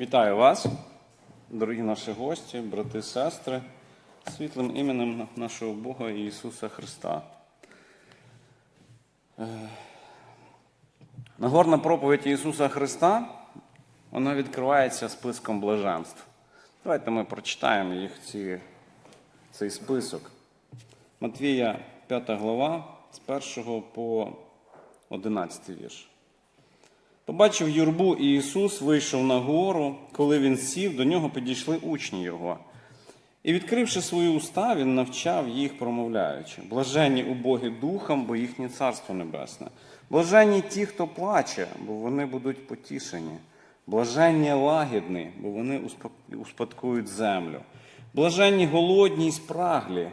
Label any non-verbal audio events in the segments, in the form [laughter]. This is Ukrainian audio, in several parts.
Вітаю вас, дорогі наші гості, брати, сестри, світлим іменем нашого Бога Ісуса Христа. Е, Нагорна проповідь Ісуса Христа вона відкривається списком блаженств. Давайте ми прочитаємо їх ці, цей список. Матвія 5 глава з 1 по 11 вірш. Побачив юрбу, і Ісус вийшов на гору. Коли він сів, до нього підійшли учні його. І, відкривши свої уста, він навчав їх, промовляючи: блаженні убогі духом, бо їхнє царство небесне. Блаженні ті, хто плаче, бо вони будуть потішені. Блаженні лагідні, бо вони успадкують землю. Блаженні голодні й спраглі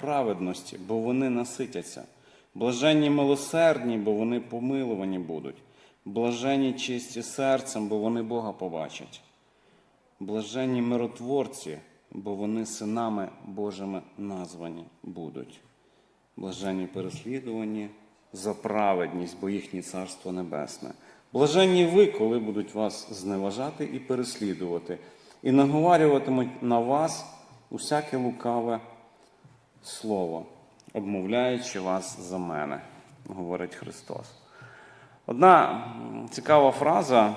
праведності, бо вони наситяться. Блаженні милосердні, бо вони помилувані будуть. Блаженні чисті серцем, бо вони Бога побачать. Блаженні миротворці, бо вони синами Божими названі будуть. Блаженні переслідувані за праведність, бо їхнє царство небесне. Блаженні ви, коли будуть вас зневажати і переслідувати, і наговарюватимуть на вас усяке лукаве слово, обмовляючи вас за мене, говорить Христос. Одна цікава фраза,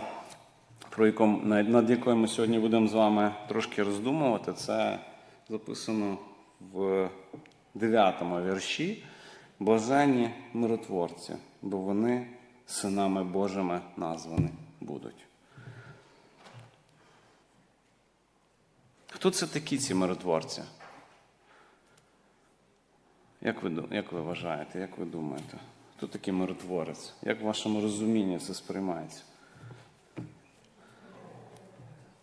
про яку, над якою ми сьогодні будемо з вами трошки роздумувати, це записано в 9 вірші. Блаженні миротворці, бо вони синами Божими названі будуть. Хто це такі ці миротворці? Як ви, як ви вважаєте, як ви думаєте? Хто такий миротворець? Як в вашому розумінні це сприймається?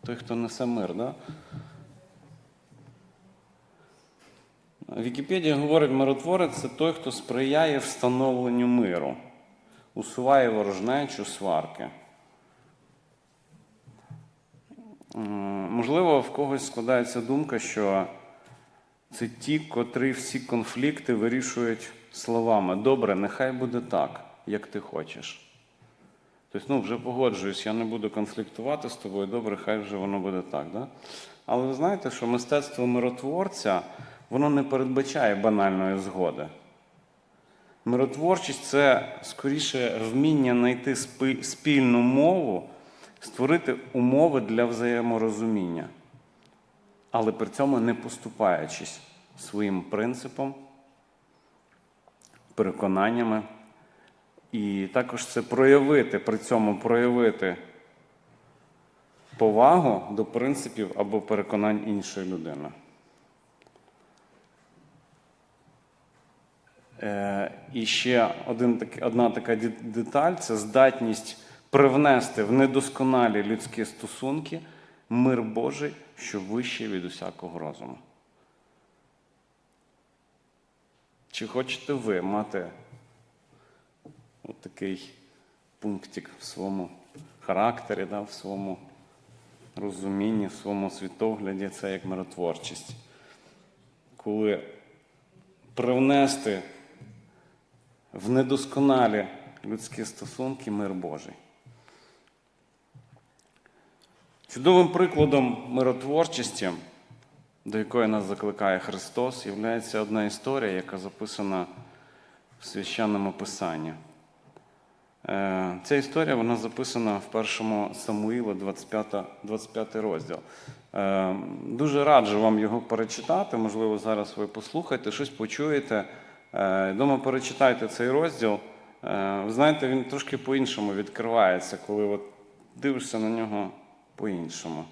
Той, хто несе мир, да? Вікіпедія говорить, миротворець це той, хто сприяє встановленню миру, усуває ворожнечу, сварки. Можливо, в когось складається думка, що це ті, котрі всі конфлікти вирішують словами. Добре, нехай буде так, як ти хочеш. Тобто, ну, вже погоджуюсь, я не буду конфліктувати з тобою, добре, хай вже воно буде так. Да? Але ви знаєте, що мистецтво миротворця воно не передбачає банальної згоди. Миротворчість це скоріше вміння знайти спільну мову, створити умови для взаєморозуміння, але при цьому не поступаючись своїм принципам, переконаннями. І також це проявити, при цьому проявити повагу до принципів або переконань іншої людини. Е, І ще один, одна така деталь це здатність привнести в недосконалі людські стосунки мир Божий, що вище від усякого розуму. Чи хочете ви мати от такий пунктик в своєму характері, да, в своєму розумінні, в своєму світогляді, це як миротворчість. Коли привнести в недосконалі людські стосунки мир Божий. Чудовим прикладом миротворчості, до якої нас закликає Христос, є одна історія, яка записана в священному писанні. Е, Ця історія вона записана в першому Самуїла, 25, 25 розділ. Е, Дуже раджу вам його перечитати. Можливо, зараз ви послухаєте, щось почуєте. Е, Дома перечитайте цей розділ. Ви знаєте, він трошки по-іншому відкривається, коли от дивишся на нього по-іншому.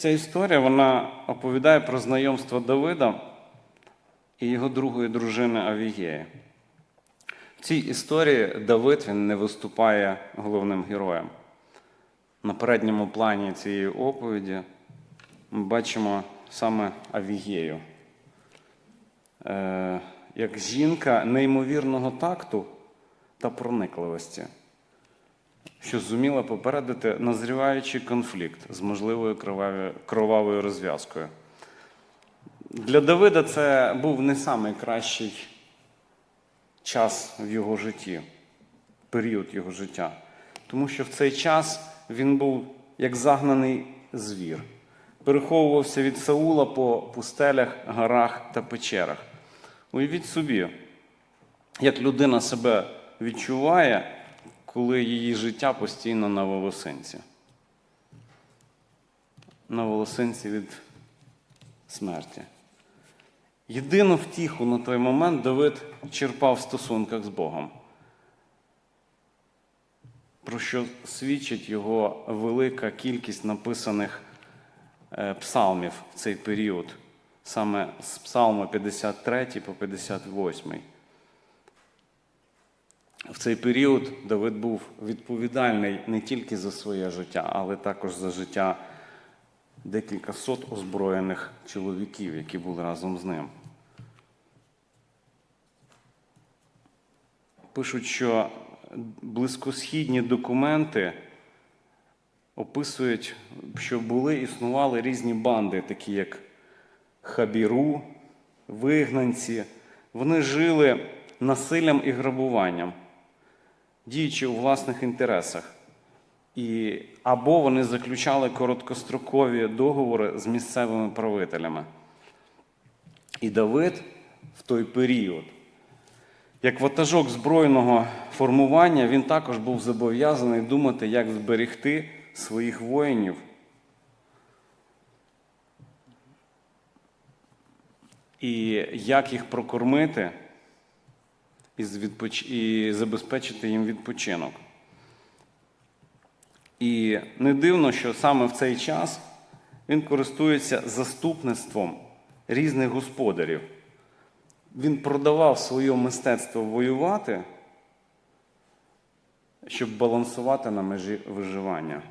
Ця історія вона оповідає про знайомство Давида і його другої дружини Авігеї. В цій історії Давид він не виступає головним героєм. На передньому плані цієї оповіді ми бачимо саме Авігею. Е, як жінка неймовірного такту та проникливості, що зуміла попередити назріваючий конфлікт з можливою кровавою- розв'язкою. Для Давида це був не найкращий час в його житті, період його життя. тому що в цей час він був як загнаний звір, переховувався від Саула по пустелях, горах та печерах. Уявіть собі, як людина себе відчуває, коли її життя постійно на волосинці. На волосинці від смерті. Єдину втіху на той момент Давид черпав в стосунках з Богом, про що свідчить його велика кількість написаних е, псалмів в цей період, саме з псалма 53 по 58. В цей період Давид був відповідальний не тільки за своє життя, але також за життя декілька сот озброєних чоловіків, які були разом з ним. Пишуть, що близькосхідні документи описують, що були існували різні банди, такі як Хабіру, вигнанці. Вони жили насиллям і грабуванням, діючи у власних інтересах. І, або вони заключали короткострокові договори з місцевими правителями. І Давид в той період, як ватажок збройного формування, він також був зобов'язаний думати, як зберегти своїх воїнів. І як їх прокормити і забезпечити їм відпочинок. І не дивно, що саме в цей час він користується заступництвом різних господарів. Він продавав своє мистецтво воювати, щоб балансувати на межі виживання.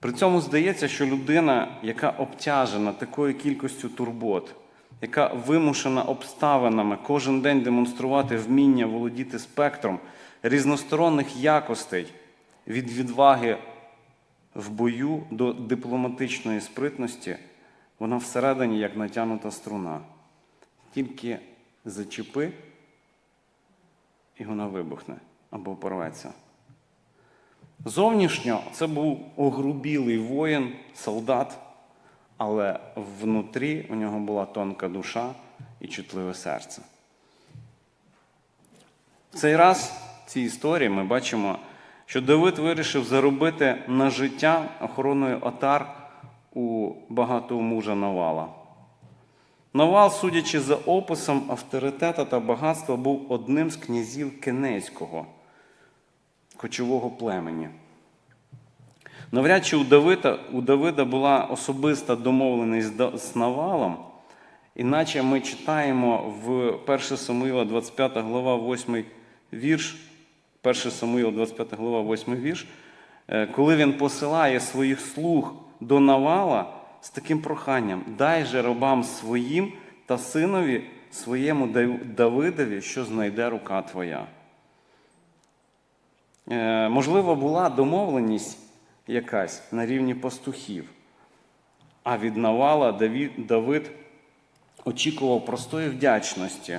При цьому здається, що людина, яка обтяжена такою кількістю турбот, яка вимушена обставинами кожен день демонструвати вміння володіти спектром різносторонних якостей від відваги в бою до дипломатичної спритності, вона всередині як натягнута струна. Тільки зачепи, і вона вибухне або порветься. Зовнішньо це був огрубілий воїн, солдат, але внутрі у нього була тонка душа і чутливе серце. В цей раз в цій історії ми бачимо, що Давид вирішив заробити на життя охороною отар у багатого мужа Навала. Навал, судячи за описом авторитета та багатства, був одним з князів Кенецького, кочового племені. Навряд чи у Давида, у Давида була особиста домовленість з- Навалом, іначе ми читаємо в 1 Самуїла 25 глава 8 вірш, 1 Самуїла 25 глава 8 вірш, е, коли він посилає своїх слуг до Навала з таким проханням: дай же рабам своїм та синові своєму Давидові, що знайде рука твоя. Е, Можливо, була домовленість якась на рівні пастухів, а від Навала Давид очікував простої вдячності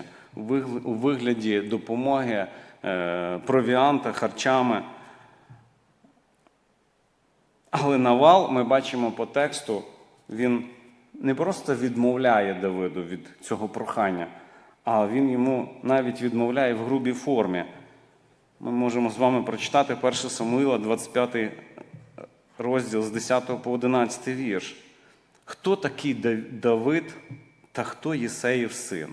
у вигляді допомоги е, провіанта, харчами. Але Навал, ми бачимо по тексту, він не просто відмовляє Давиду від цього прохання, а він йому навіть відмовляє в грубій формі. Ми можемо з вами прочитати 1 Самуїла, 25 розділ з 10 по 11 вірш. Хто такий Давид та хто Єсеїв син?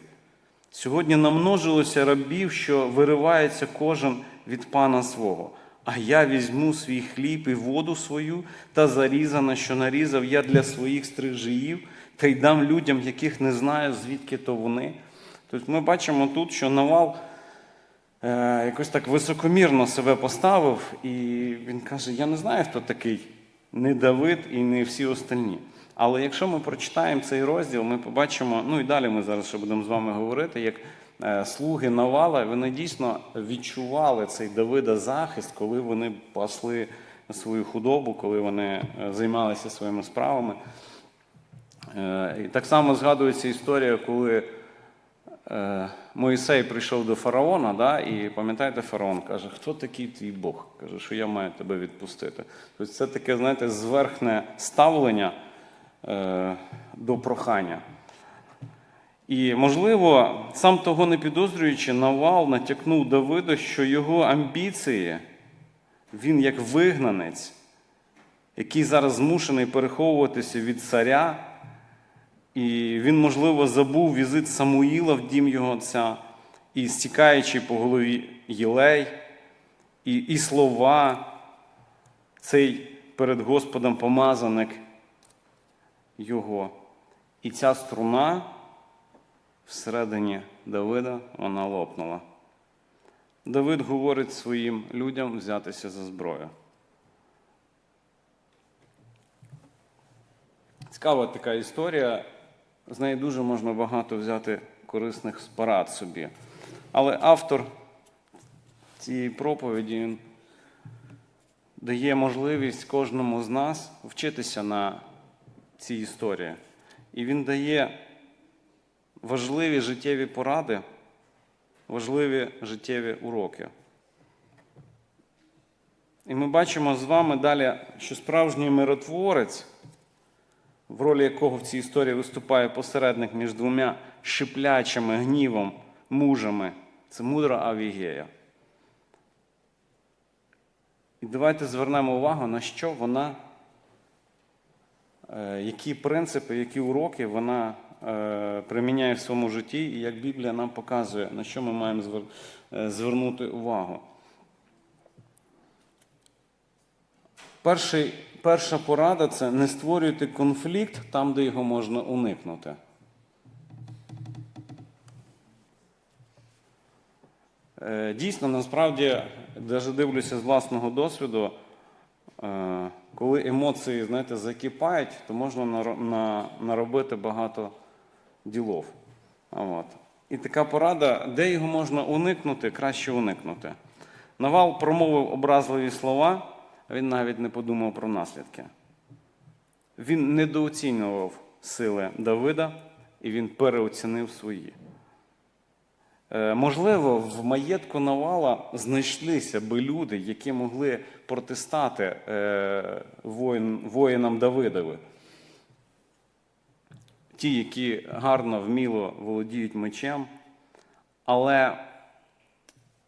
Сьогодні намножилося рабів, що виривається кожен від пана свого. А я візьму свій хліб і воду свою та зарізана, що нарізав я для своїх стрижиїв, та й дам людям, яких не знаю, звідки то вони. Тобто ми бачимо тут, що Навал якось так високомірно себе поставив, і він каже: Я не знаю, хто такий, не Давид і не всі остальні. Але якщо ми прочитаємо цей розділ, ми побачимо, ну і далі ми зараз ще будемо з вами говорити, як е, слуги Навала, вони дійсно відчували цей Давида захист, коли вони пасли свою худобу, коли вони е, займалися своїми справами. Е, І так само згадується історія, коли е, Моїсей прийшов до фараона, да, і пам'ятаєте, фараон каже, хто такий твій Бог? Каже, що я маю тебе відпустити. Тобто це таке, знаєте, зверхне ставлення е, до прохання. І, можливо, сам того не підозрюючи, Навал натякнув Давида, що його амбіції, він як вигнанець, який зараз змушений переховуватися від царя, і він, можливо, забув візит Самуїла в дім його отця, і стікаючи по голові Єлей, і, і слова, цей перед Господом помазаник його. І ця струна всередині Давида вона лопнула. Давид говорить своїм людям взятися за зброю. Цікава така історія. З неї дуже можна багато взяти корисних спорад собі. Але автор цієї проповіді він дає можливість кожному з нас вчитися на цій історії. І він дає важливі життєві поради, важливі життєві уроки. І ми бачимо з вами далі, що справжній миротворець, в ролі якого в цій історії виступає посередник між двома шиплячими гнівом мужами, це мудра Авігея. І давайте звернемо увагу, на що вона, е, які принципи, які уроки вона е, приміняє в своєму житті, і як Біблія нам показує, на що ми маємо е, звернути увагу. Перший, перша порада це не створюйте конфлікт там, де його можна уникнути. Е, Дійсно, насправді, навіть дивлюся з власного досвіду, е, коли емоції знаєте, закипають, то можна наробити багато ділов. От. І така порада, де його можна уникнути, краще уникнути. Навал промовив образливі слова, він навіть не подумав про наслідки. Він недооцінював сили Давида і він переоцінив свої. Е, Можливо, в маєтку Навала знайшлися би люди, які могли протистати е, воїн, воїнам Давидові. Ті, які гарно, вміло володіють мечем. Але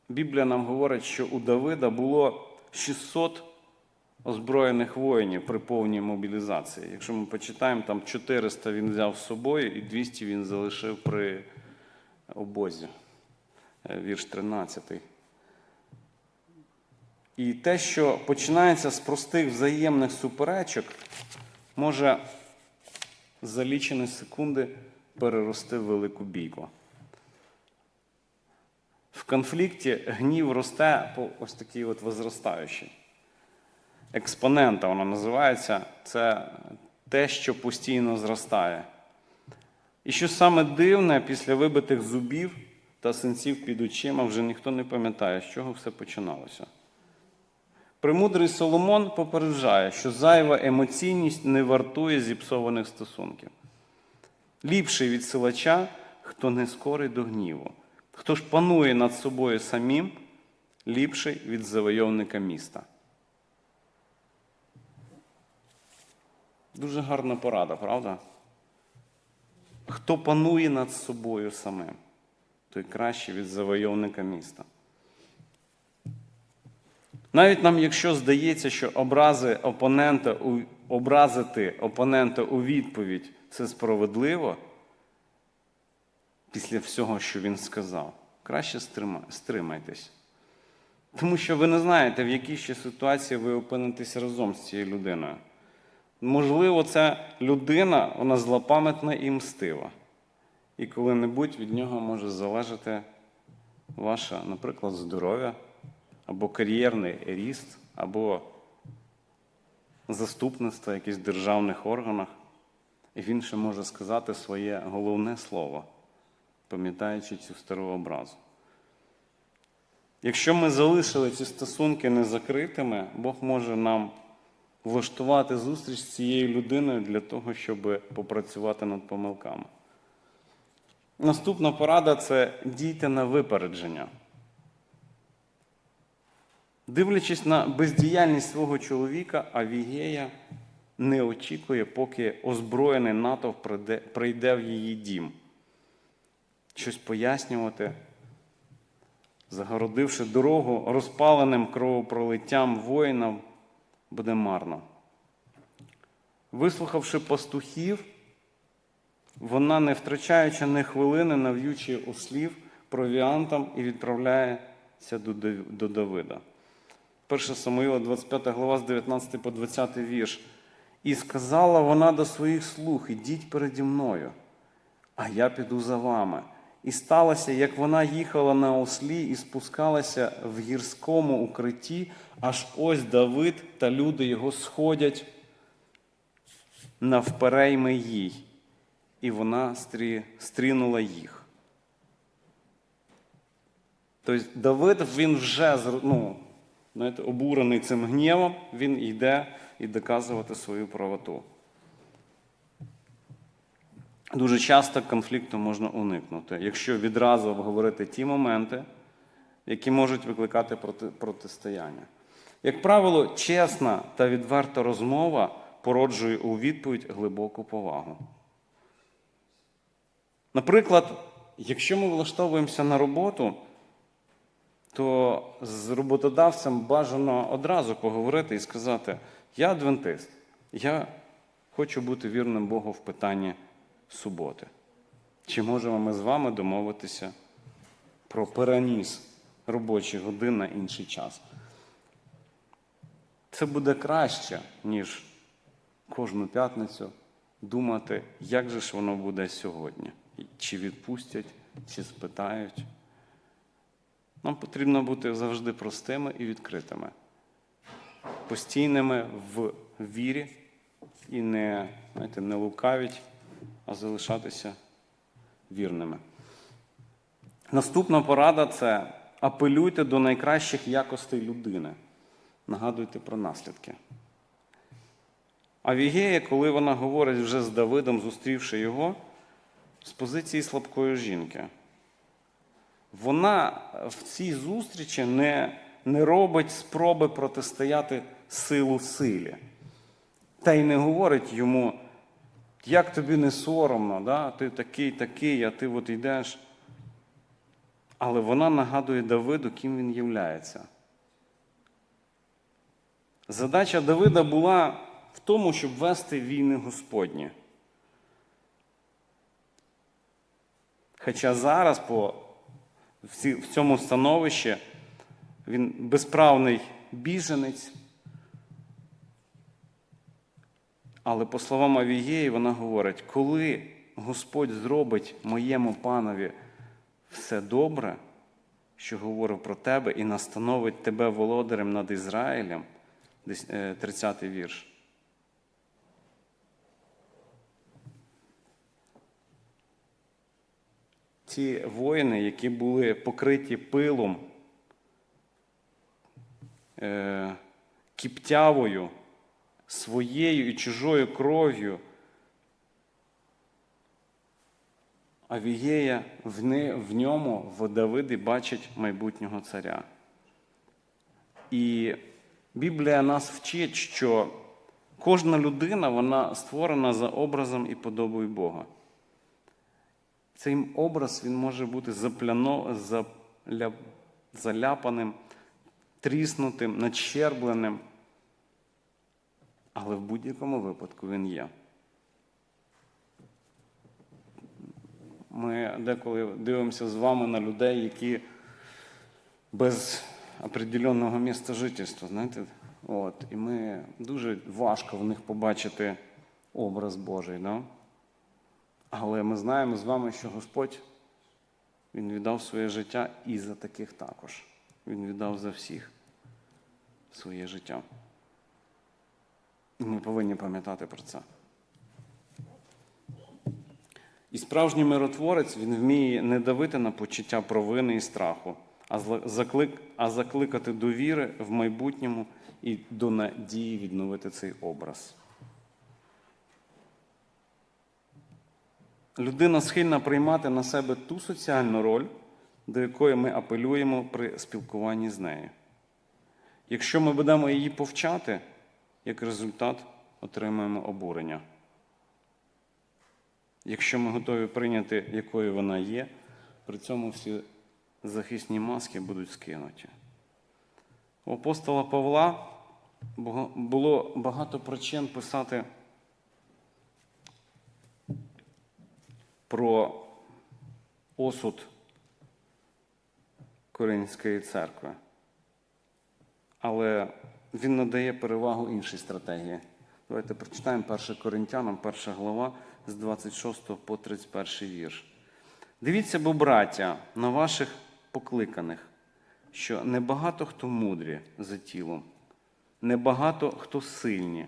Біблія нам говорить, що у Давида було 600 озброєних воїнів при повній мобілізації. Якщо ми почитаємо, там 400 він взяв з собою і 200 він залишив при обозі. Е, Вірш 13. І те, що починається з простих взаємних суперечок, може за лічені секунди перерости в велику бійку. В конфлікті гнів росте по ось такий от возростаючий. Експонента вона називається це те, що постійно зростає. І що саме дивне, після вибитих зубів та синців під очима вже ніхто не пам'ятає, з чого все починалося. Премудрий Соломон попереджає, що зайва емоційність не вартує зіпсованих стосунків. Ліпший від силача, хто не скорий до гніву. Хто ж панує над собою самим, ліпший від завойовника міста. Дуже гарна порада, правда? Хто панує над собою самим, той кращий від завойовника міста. Навіть нам, якщо здається, що образи опонента, образити опонента у відповідь це справедливо, після всього, що він сказав, краще стримайтесь. Тому що ви не знаєте, в якій ще ситуації ви опинитесь разом з цією людиною. Можливо, ця людина вона злопам'ятна і мстива. І коли-небудь від нього може залежати ваше, наприклад, здоров'я, або кар'єрний ріст, або заступництво в якихось державних органах. І він ще може сказати своє головне слово, пам'ятаючи цю стару образу. Якщо ми залишили ці стосунки незакритими, Бог може нам влаштувати зустріч з цією людиною для того, щоб попрацювати над помилками. Наступна порада це дійте на випередження. Дивлячись на бездіяльність свого чоловіка, Авігея не очікує, поки озброєний натовп прийде, прийде в її дім. Щось пояснювати, загородивши дорогу розпаленим кровопролиттям воїнам, буде марно. Вислухавши пастухів, вона, не втрачаючи ні хвилини, нав'ючує ослів провіантом і відправляється до Давида. 1 Самуїла, 25 глава з 19 по 20 вірш. І сказала вона до своїх слуг: ідіть переді мною, а я піду за вами. І сталося, як вона їхала на ослі і спускалася в гірському укритті, аж ось Давид та люди його сходять навперейми їй, і вона стрінула їх. Тобто Давид він вже ну, знаєте, обурений цим гнівом, він йде і доказувати свою правоту. Дуже часто конфлікту можна уникнути, якщо відразу обговорити ті моменти, які можуть викликати проти, протистояння. Як правило, чесна та відверта розмова породжує у відповідь глибоку повагу. Наприклад, якщо ми влаштовуємося на роботу, то з роботодавцем бажано одразу поговорити і сказати: я адвентист, я хочу бути вірним Богу в питанні суботи. Чи можемо ми з вами домовитися про переніс робочих годин на інший час? Це буде краще, ніж кожну п'ятницю думати, як же ж воно буде сьогодні. Чи відпустять, чи спитають. Нам потрібно бути завжди простими і відкритими, постійними в вірі і не, знаєте, не лукавіть, а залишатися вірними. Наступна порада це апелюйте до найкращих якостей людини. Нагадуйте про наслідки. Авігея, коли вона говорить вже з Давидом, зустрівши його, з позиції слабкої жінки. Вона в цій зустрічі не, не робить спроби протистояти силу силі. Та й не говорить йому, як тобі не соромно, да? ти такий, такий, а ти от йдеш. Але вона нагадує Давиду, ким він являється. Задача Давида була в тому, щоб вести війни Господні. Хоча зараз по в цьому становищі він безправний біженець. Але по словам Авігеї, вона говорить: коли Господь зробить моєму панові все добре, що говорив про тебе, і настановить тебе володарем над Ізраїлем, десь, е, 30-й вірш. Ці воїни, які були покриті пилом, е, кіптявою, своєю і чужою кров'ю, Авігея в, не, в ньому, в Давиді, бачить майбутнього царя. І Біблія нас вчить, що кожна людина вона створена за образом і подобою Бога. Цей образ він може бути запляно, заля, заляпаним, тріснутим, начербленим, але в будь-якому випадку він є. Ми деколи дивимося з вами на людей, які без определеного місця жительства, знаєте, от, і ми дуже важко в них побачити образ Божий. Да? Але ми знаємо з вами, що Господь Він віддав своє життя і за таких також. Він віддав за всіх своє життя. І ми повинні пам'ятати про це. І справжній миротворець він вміє не давити на почуття провини і страху, а, заклик, а закликати до віри в майбутньому і до надії відновити цей образ. людина схильна приймати на себе ту соціальну роль, до якої ми апелюємо при спілкуванні з нею. Якщо ми будемо її повчати, як результат отримаємо обурення. Якщо ми готові прийняти, якою вона є, при цьому всі захисні маски будуть скинуті. У апостола Павла було багато причин писати про осуд Коринської церкви. Але він надає перевагу іншій стратегії. Давайте прочитаємо 1 Коринтянам, 1 глава з 26 по 31 вірш. Дивіться, бо, браття, на ваших покликаних, що небагато хто мудрі за тілом, небагато хто сильні,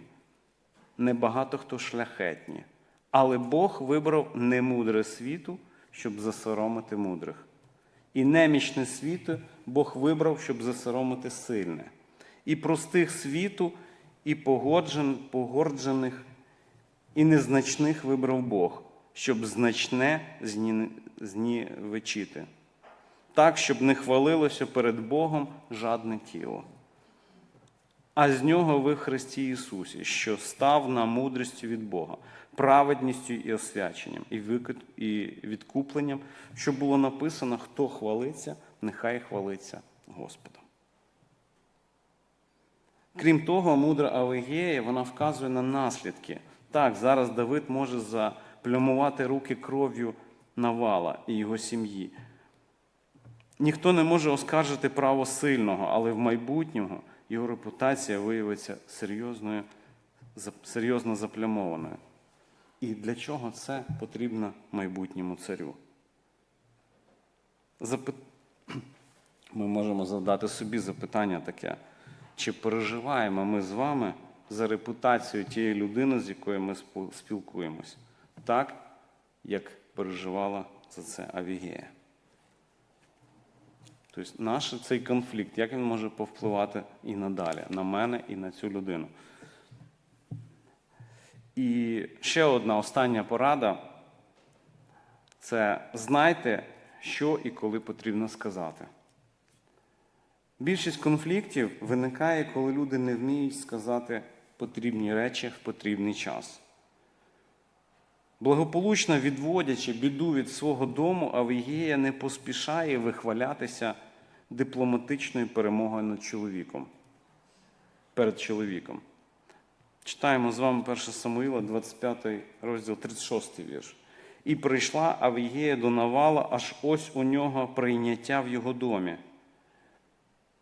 небагато хто шляхетні. Але Бог вибрав немудре світу, щоб засоромити мудрих. І немічне світу Бог вибрав, щоб засоромити сильне. І простих світу, і погоджен, погорджених, і незначних вибрав Бог, щоб значне знівечити. Так, щоб не хвалилося перед Богом жадне тіло. А з нього ви Христі Ісусі, що став нам мудрістю від Бога, праведністю і освяченням, і відкупленням, що було написано: хто хвалиться, нехай хвалиться Господом. Крім того, мудра Авигея вона вказує на наслідки. Так, зараз Давид може заплямувати руки кров'ю Навала і його сім'ї. Ніхто не може оскаржити право сильного, але в майбутнього його репутація виявиться серйозною, серйозно заплямованою. І для чого це потрібно майбутньому царю? Запит... [clears throat] Ми можемо завдати собі запитання таке: чи переживаємо ми з вами за репутацію тієї людини, з якою ми спілкуємось, так, як переживала за це Авігея? Тобто наш цей конфлікт, як він може повпливати і надалі на мене і на цю людину? І ще одна остання порада це знайте, що і коли потрібно сказати. Більшість конфліктів виникає, коли люди не вміють сказати потрібні речі в потрібний час. Благополучно відводячи біду від свого дому, Авігея не поспішає вихвалятися дипломатичною перемогою над чоловіком. Перед чоловіком. Читаємо з вами 1 Самуїла, 25 розділ, 36 вірш. І прийшла Авігея до Навала, аж ось у нього прийняття в його домі,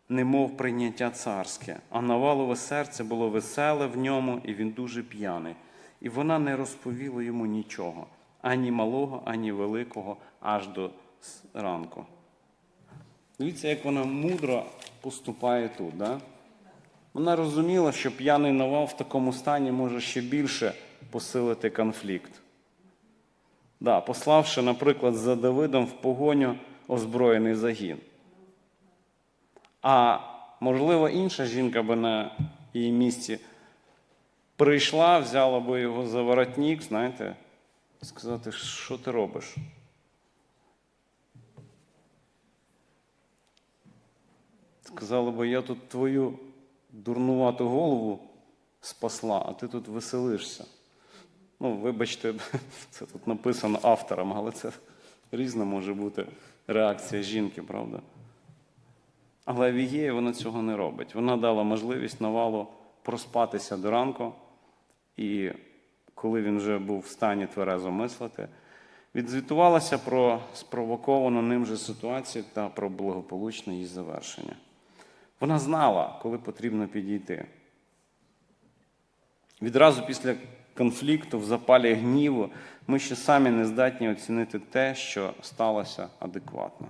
немов прийняття царське, а Навалове серце було веселе в ньому, і він дуже п'яний. І вона не розповіла йому нічого, ані малого, ані великого, аж до ранку. Дивіться, як вона мудро поступає тут. Да? Вона розуміла, що п'яний навал в такому стані може ще більше посилити конфлікт. Да, пославши, наприклад, за Давидом в погоню озброєний загін. А можливо, інша жінка би на її місці прийшла, взяла би його за воротник, знаєте, сказати, що ти робиш? Сказала би, я тут твою дурнувату голову спасла, а ти тут веселишся. Ну, вибачте, [laughs] це тут написано автором, але це різна може бути реакція жінки, правда? Але Авігея вона цього не робить. Вона дала можливість Навалу проспатися до ранку, і коли він вже був в стані тверезо мислити, відзвітувалася про спровоковану ним же ситуацію та про благополучне її завершення. Вона знала, коли потрібно підійти. Відразу після конфлікту, в запалі гніву, ми ще самі не здатні оцінити те, що сталося адекватно.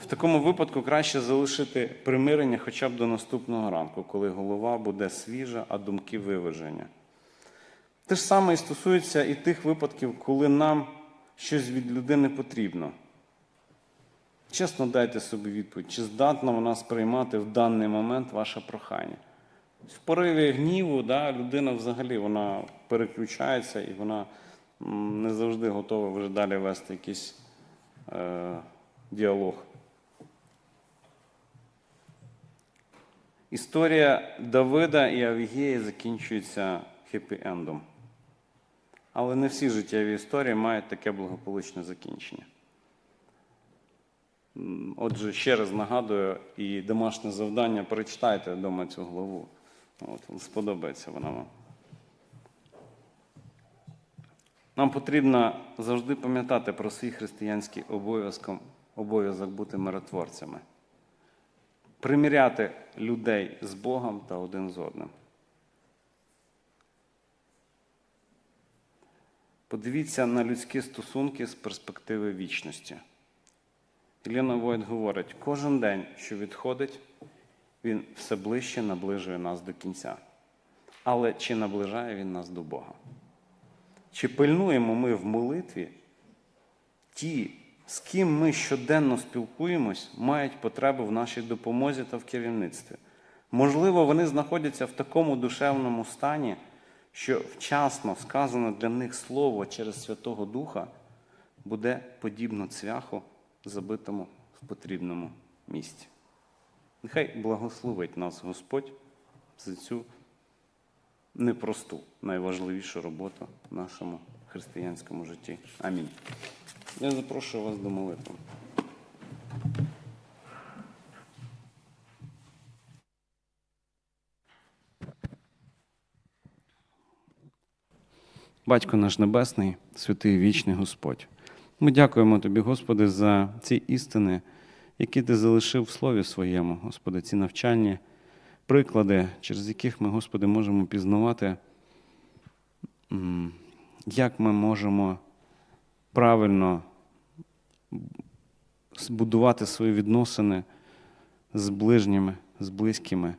В такому випадку краще залишити примирення хоча б до наступного ранку, коли голова буде свіжа, а думки виважені. Те ж саме і стосується і тих випадків, коли нам щось від людини потрібно. Чесно дайте собі відповідь, чи здатна вона сприймати в даний момент ваше прохання. В пориві гніву да, людина взагалі вона переключається і вона не завжди готова вже далі вести якийсь е, діалог. Історія Давида і Авігеї закінчується хеппі-ендом. Але не всі життєві історії мають таке благополучне закінчення. Отже, ще раз нагадую, і домашнє завдання прочитайте вдома цю главу. От, сподобається вона вам. Нам потрібно завжди пам'ятати про свій християнський обов'язок бути миротворцями, приміряти людей з Богом та один з одним. Подивіться на людські стосунки з перспективи вічності. Єлена Войт говорить, кожен день, що відходить, він все ближче наближує нас до кінця. Але чи наближає він нас до Бога? Чи пильнуємо ми в молитві ті, з ким ми щоденно спілкуємось, мають потребу в нашій допомозі та в керівництві? Можливо, вони знаходяться в такому душевному стані, що вчасно сказане для них слово через Святого Духа буде подібно цвяху, забитому в потрібному місці. Нехай благословить нас Господь за цю непросту, найважливішу роботу нашому християнському житті. Амінь. Я запрошую вас до молитви. Батько наш Небесний, святий вічний Господь. Ми дякуємо Тобі, Господи, за ці істини, які Ти залишив в Слові Своєму, Господи, ці навчальні приклади, через яких ми, Господи, можемо пізнавати, як ми можемо правильно збудувати свої відносини з ближніми, з близькими,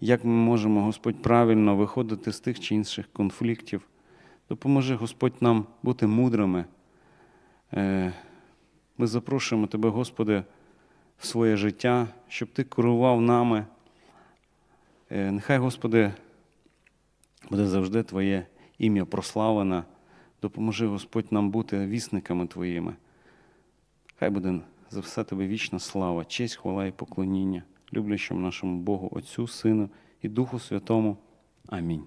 як ми можемо, Господь, правильно виходити з тих чи інших конфліктів. Допоможи, Господь, нам бути мудрими. Е, Ми запрошуємо Тебе, Господи, в своє життя, щоб Ти керував нами. Е, Нехай, Господи, буде завжди Твоє ім'я прославлене. Допоможи, Господь, нам бути вісниками Твоїми. Хай буде за все Тебе вічна слава, честь, хвала і поклоніння, люблячому нашому Богу, Отцю, Сину і Духу Святому. Амінь.